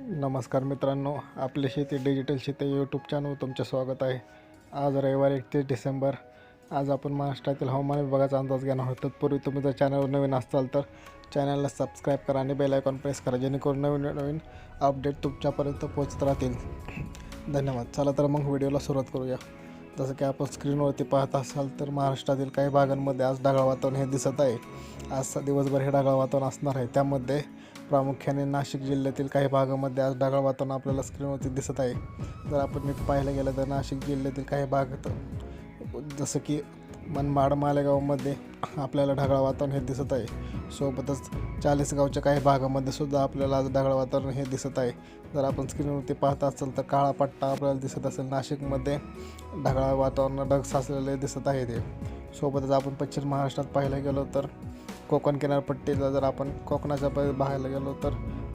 नमस्कार मित्रांनो आपली शेती डिजिटल शेती यूट्यूब चॅनल तुमचे स्वागत आहे. आज रविवार एकतीस डिसेंबर. आज आपण महाराष्ट्रातील हवामान विभागाचा अंदाज घेणार आहोत. तत्पूर्वी तुम्ही जर चॅनलवर नवीन असाल तर चॅनलला सबस्क्राईब करा आणि बेल आयकॉन प्रेस करा जेणेकरून नवीन नवीन अपडेट तुमच्यापर्यंत पोहोचत राहतील. धन्यवाद. चला तर मग व्हिडिओला सुरुवात करूया. जसं की आपण स्क्रीनवरती पाहत असाल तर महाराष्ट्रातील काही भागांमध्ये आज ढगाळ वातावरण हे दिसत आहे. आज दिवसभर हे ढगाळ वातावरण असणार आहे. त्यामध्ये प्रामुख्याने नाशिक जिल्ह्यातील काही भागामध्ये आज ढगाळ वातावरण आपल्याला स्क्रीनवरती दिसत आहे. जर आपण नीट पाहायला गेलं तर नाशिक जिल्ह्यातील काही भाग जसं की मनमाड मालेगावमध्ये आपल्याला ढगाळ वातावरण हे दिसत आहे. सोबतच चाळीसगावच्या काही भागामध्ये सुद्धा आपल्याला आज ढगाळ वातावरण हे दिसत आहे. जर आपण स्क्रीनवरती पाहत असाल तर काळा पट्टा आपल्याला दिसत असेल. नाशिकमध्ये ढगाळ वातावरण ढग साचलेले दिसत आहे ते. सोबतच आपण पश्चिम महाराष्ट्रात पाहायला गेलो तर कोकण किनारपट्टीला जर आपण कोकणाच्या पाहायला गेलो तर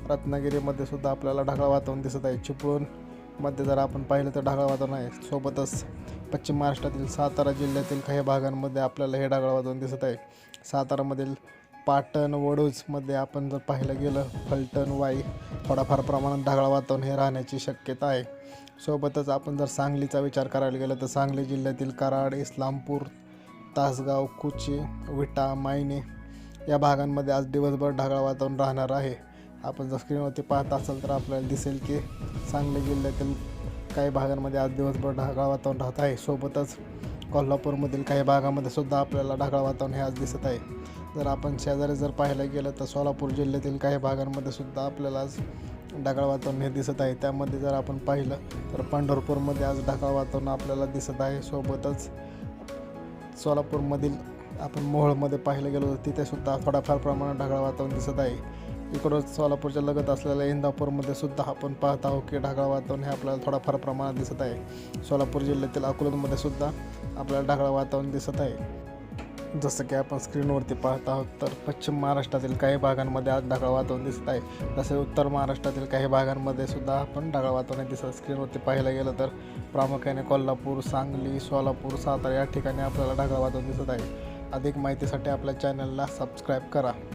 रत्नागिरीमध्ये सुद्धा आपल्याला ढगाळ वातावरण दिसत आहे. चिपळूणमध्ये जर आपण पाहिलं तर ढगाळ वातावरण आहे. सोबतच पश्चिम महाराष्ट्रातील सातारा जिल्ह्यातील काही भागांमध्ये आपल्याला हे ढगाळ वातावरण दिसत आहे. सातारामधील पाटण वडूजमध्ये आपण जर पाहायला गेलं फलटण वाई थोडाफार प्रमाणात ढगाळ वातावरण हे राहण्याची शक्यता आहे. सोबतच आपण जर सांगलीचा विचार करायला गेलं तर सांगली जिल्ह्यातील कराड इस्लामपूर तासगाव कुची विटा मायने या भागांमध्ये आज दिवसभर ढगाळ वातावरण राहणार आहे. आपण जर स्क्रीनवरती पाहत असाल तर आपल्याला दिसेल की सांगली जिल्ह्यातील काही भागांमध्ये आज दिवसभर ढगाळ वातावरण राहत आहे. सोबतच कोल्हापूरमधील काही भागामध्ये सुद्धा आपल्याला ढगाळ वातावरण हे आज दिसत आहे. जर आपण शेजारी जर पाहायला गेलं तर सोलापूर जिल्ह्यातील काही भागांमध्ये सुद्धा आपल्याला आज ढगाळ वातावरण हे दिसत आहे. त्यामध्ये जर आपण पाहिलं तर पंढरपूरमध्ये आज ढगाळ वातावरण आपल्याला दिसत आहे. सोबतच सोलापूरमधील आपण मोहोळमध्ये पाहायला गेलो तर तिथे सुद्धा थोडाफार प्रमाणात ढगाळ वातावरण दिसत आहे. इकडं सोलापूरच्या लगत असलेल्या इंदापूरमध्ये सुद्धा आपण पाहत आहोत की ढगाळ वातावरण हे आपल्याला थोडाफार प्रमाणात दिसत आहे. सोलापूर जिल्ह्यातील अकोलमध्ये सुद्धा आपल्याला ढगाळ वातावरण दिसत आहे. जसं की आपण स्क्रीनवरती पाहत आहोत तर पश्चिम महाराष्ट्रातील काही भागांमध्ये आज ढगाळ वातावरण दिसत आहे. तसे उत्तर महाराष्ट्रातील काही भागांमध्ये सुद्धा आपण ढगाळ वातावरण दिसत स्क्रीनवरती पाहायला गेलं तर प्रामुख्याने कोल्हापूर सांगली सोलापूर सातारा या ठिकाणी आपल्याला ढगाळ वातावरण दिसत आहे. अधिक माहितीसाठी आपल्या चॅनलला सबस्क्राईब करा.